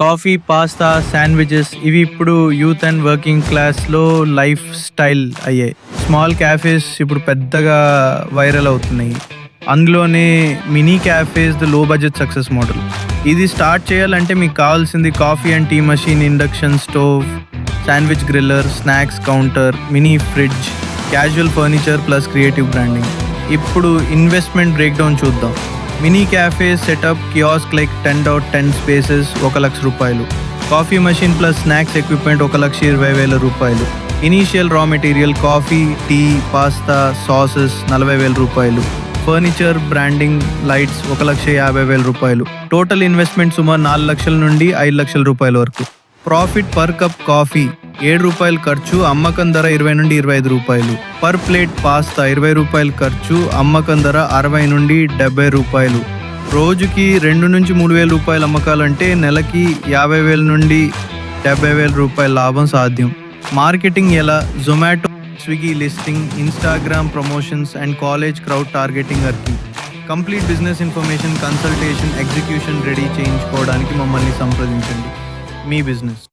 Coffee pasta sandwiches ఇవి ఇప్పుడు youth and working క్లాస్లో లైఫ్ స్టైల్ అయ్యాయి. స్మాల్ క్యాఫేస్ ఇప్పుడు పెద్దగా వైరల్ అవుతున్నాయి. అందులోనే mini cafes the low budget success model ఇది స్టార్ట్ చేయాలంటే మీకు కావాల్సింది coffee and tea machine induction stove sandwich griller snacks counter mini fridge casual furniture plus creative branding ఇప్పుడు ఇన్వెస్ట్మెంట్ బ్రేక్డౌన్ చూద్దాం. Mini cafe setup kiosk like ten dot ten spaces ఒక లక్ష రూపాయలు. Coffee machine plus snacks equipment ఒక లక్ష ఇరవై వేల రూపాయలు. Initial raw material coffee tea pasta sauces నలభై వేల రూపాయలు. ఫర్నిచర్ బ్రాండింగ్ లైట్స్ ఒక లక్ష యాభై వేల రూపాయలు. టోటల్ ఇన్వెస్ట్మెంట్ సుమారు నాలుగు లక్షల నుండి ఐదు లక్షల రూపాయల వరకు. ప్రాఫిట్ పర్ కప్ కాఫీ ఏడు రూపాయలు ఖర్చు అమ్మకం ధర ఇరవై నుండి ఇరవై ఐదు రూపాయలు. పర్ ప్లేట్ పాస్తా ఇరవై రూపాయలు ఖర్చు అమ్మకం ధర అరవై నుండి డెబ్బై రూపాయలు. రోజుకి రెండు నుంచి మూడు వేల రూపాయలు అమ్మకాలంటే నెలకి యాభై వేల నుండి డెబ్బై వేల రూపాయల లాభం సాధ్యం. మార్కెటింగ్ ఎలా? Zomato Swiggy listing Instagram promotions and college crowd targeting అర్థం complete business information consultation execution ready చేయించుకోవడానికి మమ్మల్ని సంప్రదించండి. మీ బిజినెస్.